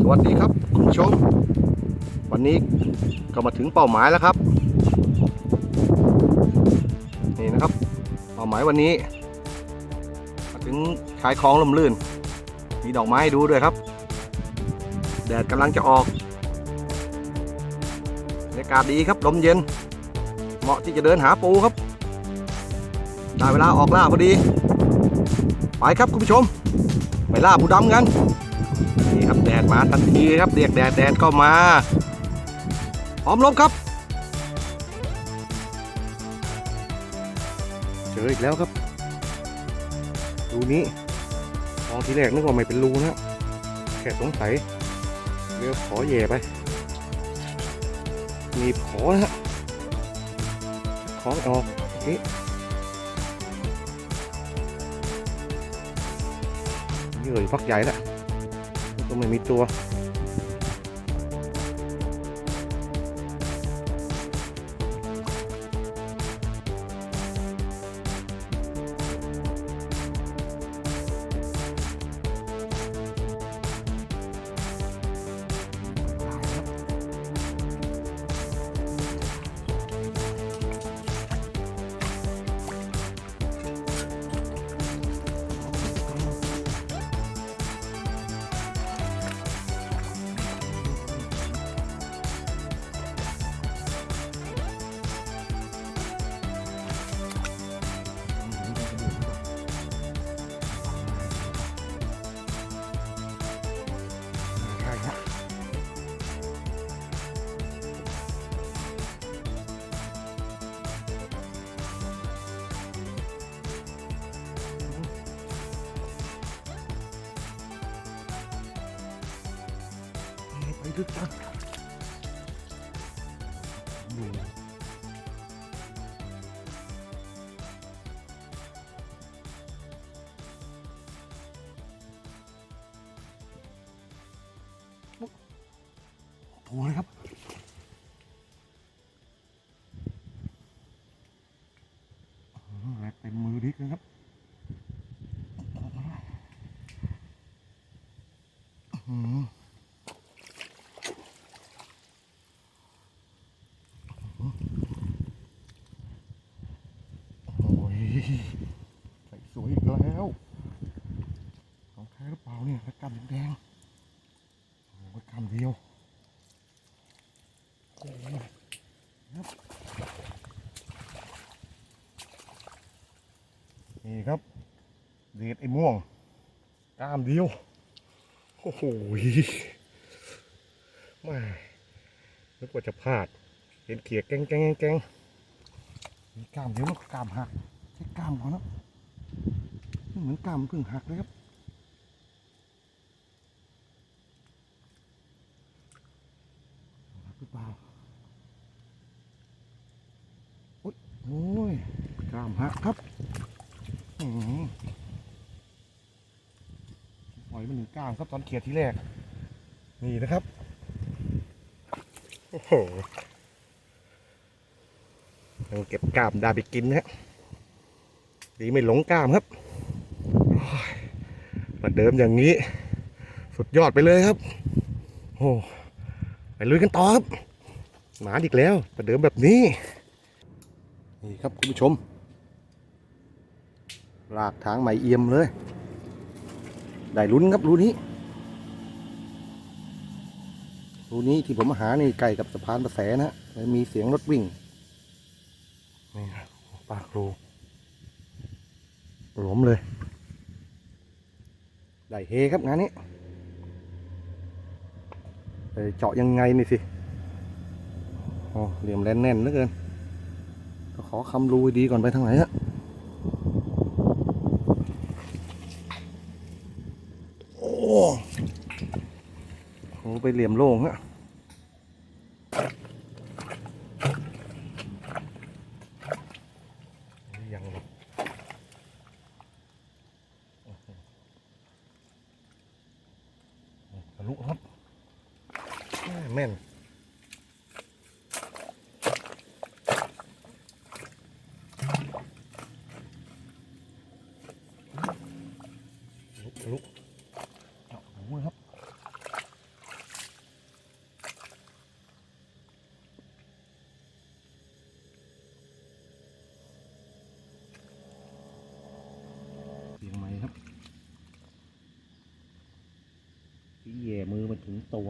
สวัสดีครับคุณผู้ชม วันนี้ก็มาถึงเป้าหมายแล้วครับ นี่นะครับ เป้าหมายวันนี้ มาถึงชายคลองลมลื่น มีดอกไม้ให้ดูด้วยครับ แดดกำลังจะออกบรรยากาศดีครับลมเย็น เหมาะที่จะเดินหาปูครับ ได้เวลาออกล่าพอดี ไปครับคุณผู้ชม ไปล่าปูดำกัน นี่ครับแดดมาทันทีครับเรียกแดดแดดก็มาพร้อมลบครับ เจออีกแล้วครับรูนี้มองทีแรกนึกว่าไม่เป็นรูนะแค่สงสัยเรียกขอแย่ไปมีขอนะฮะของออกนี่นี่เลยพักใหญ่แล้ว ไม่มีตัว ด้วยกันดูโอ้เลยครับแหลกเต็มมือดิกเลยครับอื้อหือโอ้ยใส่สวยอีกแล้วของแท้หรือเปล่าเนี่ยแล้วกำแดงๆโอ้โหกำเดียวโอ้ยครับ นี่ครับเดดไอ้ม่วงกล้าม เดียว โอ้โหแม่นึกว่าจะพลาด เห็นเขียแกงแกงแกงแกงมีกล้ามเดียวแล้วก็กล้ามหักใช้กล้ามก่อนแล้วนี่เหมือนกล้ามเพิ่งหักเลยครับหักหรือเปล่าโอ้ยกล้ามหักครับอืม อยมันหนึ่งก้ามครับตอนเขียดที่แรก นี่นะครับ โอ้โหยังเก็บกล้ามด้ไปกินนะฮะดีไม่หลงกล้ามครับโอ้ยมาเดิมอย่างนี้ สุดยอดไปเลยครับ โอ้ไปลุยกันต่อครับหมาอีกแล้วประเดิมแบบนี้ นี่ครับคุณผู้ชมลากทางใหม่เอี่ยมเลย ได้ลุ้นครับรูนี้รูนี้ที่ผมมาหานี่ใกล้กับสะพานประแสนะเลยมีเสียงรถวิ่งนี่นะปากรูหลวมเลย ได้เฮครับงานนี้ไปเจาะยังไงนี่สิโอ้เหลี่ยมแน่นๆเหลือเกินก็ขอคำรูให้ดีก่อนไปทางไหนฮะ โหไปเหลี่ยมโล่งฮะยังหรอกทะลุครับแม่นทะลุทะลุเจาะหูเลยครับ พี่แย่มือมัน ถึงตัว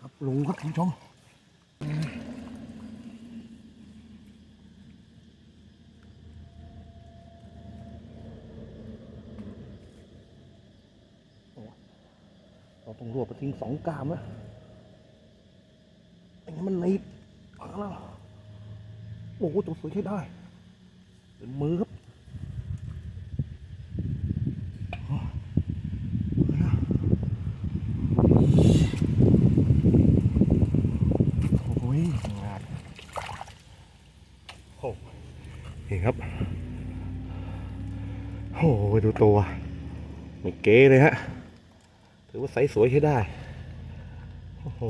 ครับลุงครับคุณผู้ชม เราต้องรวบไปทิ้งสองกามนะไอ้นี่มันหนีบมาแล้วโอ้โหตัวสวยใช้ได้ เป็นมือครับโอ้ยงานโอ้นี่ครับ โอ้ยดูตัวไม่เก๋เลยฮะ ถือว่าไซส์สวยใช้ได้ โอ้โห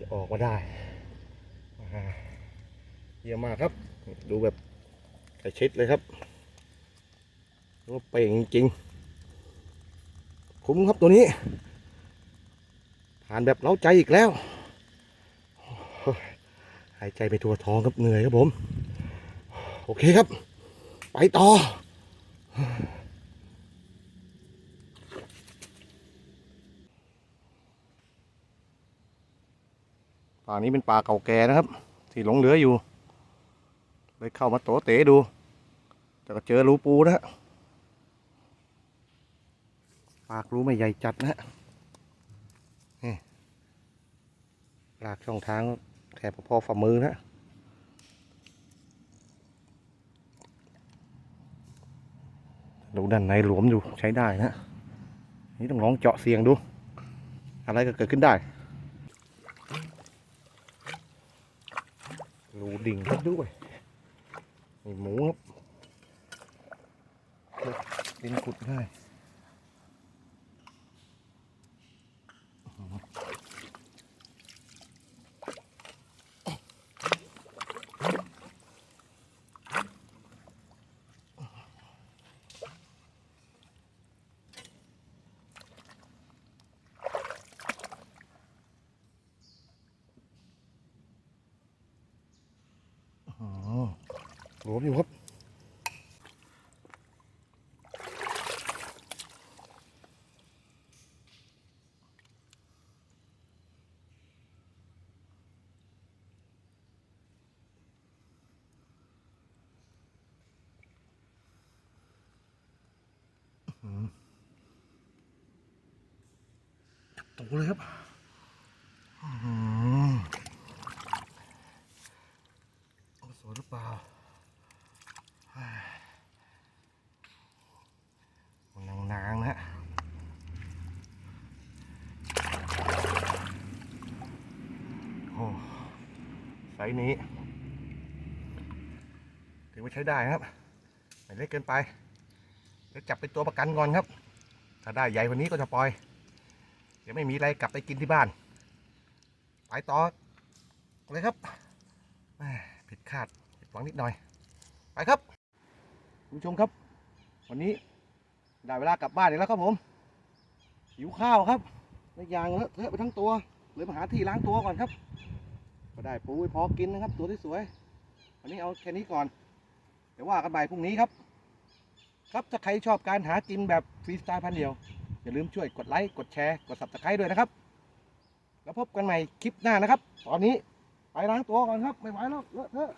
จะออกมาได้เยี่ยมมากครับ ดูแบบใกล้ชิดเลยครับว่าเป่งจริง คุ้มครับตัวนี้ ผ่านแบบเล้าใจอีกแล้ว หายใจไปทั่วท้องครับเหนื่อยครับผม โอเคครับ ไปต่อ ป่านี้เป็นป่าเก่าแก่นะครับ ที่หลงเหลืออยู่เลยเข้ามาโตเตะดูแต่ก็เจอรูปูนะฮะปากรูไม่ใหญ่จัดนะฮะนี่ลากช่องทางแถบพอฝ่ามือนะดูด้านในหลวมอยู่ใช้ได้นะนี่ต้องลองเจาะเสียงดู อะไรก็เกิดขึ้นได้ รูดิ่งก็ด้วยมีหมูครับดินขุดง่าย หลวมอยู่ครับตกเลยครับอื้อหือเอาสวยหรือเปล่าเฮ้ยมันนางๆนะฮะโอ้ไซ ส์นี้ ถือว่าใช้ได้ครับไม่เล็กเกินไปเดี๋ยวจับเป็นตัวประกันก่อนครับ ถ้าได้ใหญ่กว่านี้ก็จะปล่อย เดี๋ยวไม่มีอะไรกลับไปกินที่บ้าน ไปต่อเลยครับผิดคาดผิดหวังนิดหน่อย ไปครับคุณผู้ชมครับ วันนี้ได้เวลากลับบ้านอีกแล้วครับผมหิวข้าวครับในยางเลอะเทอะไปทั้งตัวเลยมาหาที่ล้างตัวก่อนครับ ก็ได้ปูไว้พอกินนะครับ ตัวที่สวย วันนี้เอาแค่นี้ก่อน เดี๋ยวว่ากันใหม่พรุ่งนี้ครับ ครับถ้าใครชอบการหากินแบบฟรีสไตล์พันเดียว อย่าลืมช่วยกดไลค์กดแชร์กดซับสไครต์ด้วยนะครับ แล้วพบกันใหม่คลิปหน้านะครับ ตอนนี้ไปล้างตัวก่อนครับ ไม่ไหวแล้วเลอะเทอะ